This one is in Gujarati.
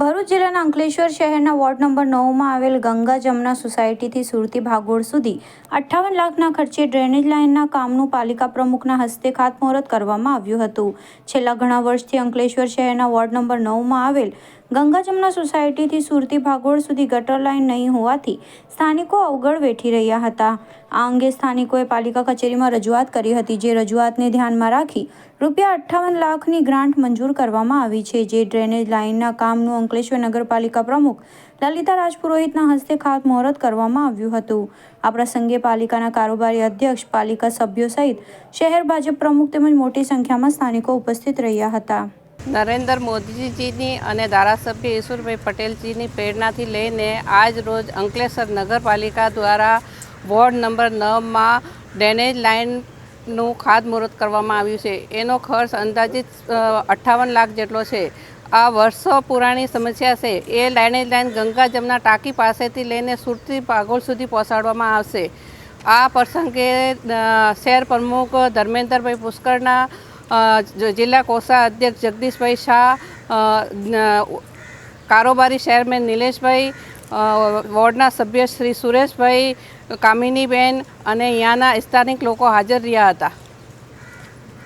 ભરૂચ જિલ્લાના અંકલેશ્વર શહેરના વોર્ડ નંબર નવમાં આવેલ ગંગા જમના સોસાયટીથી સુરતી ભાગોળ સુધી અઠ્ઠાવન લાખના ખર્ચે ડ્રેનેજ લાઇનના કામનું પાલિકા પ્રમુખના હસ્તે ખાતમુહૂર્ત કરવામાં આવ્યું હતું. છેલ્લા ઘણા વર્ષથી અંકલેશ્વર શહેરના વોર્ડ નંબર નવમાં આવેલ ગંગા જમના સોસાયટીથી સુરતી ભાગોળ સુધી ગટર લાઇન નહીં હોવાથી સ્થાનિકો અવગળ વેઠી રહ્યા હતા. આ અંગે સ્થાનિકોએ પાલિકા કચેરીમાં રજૂઆત કરી હતી, જે રજૂઆતને ધ્યાનમાં રાખી રૂપિયા અઠ્ઠાવન લાખની ગ્રાન્ટ મંજૂર કરવામાં આવી છે, જે ડ્રેનેજ લાઇનના કામનું અંકલેશ્વર નગરપાલિકા પ્રમુખ લલિતા રાજપુરોહિતના હસ્તે ખાતમુહૂર્ત કરવામાં આવ્યું હતું. આ પ્રસંગે પાલિકાના કારોબારી અધ્યક્ષ, પાલિકા સભ્યો સહિત શહેર ભાજપ પ્રમુખ તેમજ મોટી સંખ્યામાં સ્થાનિકો ઉપસ્થિત રહ્યા હતા. નરેન્દ્ર મોદીજીની અને ધારાસભ્ય ઈશ્વરભાઈ પટેલજીની પ્રેરણાથી લઈને આજ રોજ અંકલેશ્વર નગરપાલિકા દ્વારા વોર્ડ નંબર નવમાં ડ્રેનેજ લાઇનનું ખાતમુહૂર્ત કરવામાં આવ્યું છે. એનો ખર્ચ અંદાજિત અઠ્ઠાવન લાખ જેટલો છે. આ વર્ષો પુરાણી સમસ્યા છે. એ ડ્રેનેજ લાઇન ગંગા જમના ટાંકી પાસેથી લઈને સુરતી પાગોળ સુધી પહોંચાડવામાં આવશે. આ પ્રસંગે શહેર પ્રમુખ ધર્મેન્દ્રભાઈ પુષ્કરના જિલ્લા કોષા અધ્યક્ષ જગદીશભાઈ શાહ કારોબારી ચેરમેન નિલેશભાઈ વોર્ડના સભ્ય શ્રી સુરેશભાઈ કામિનીબેન અને અહીંયાના સ્થાનિક લોકો હાજર રહ્યા હતા.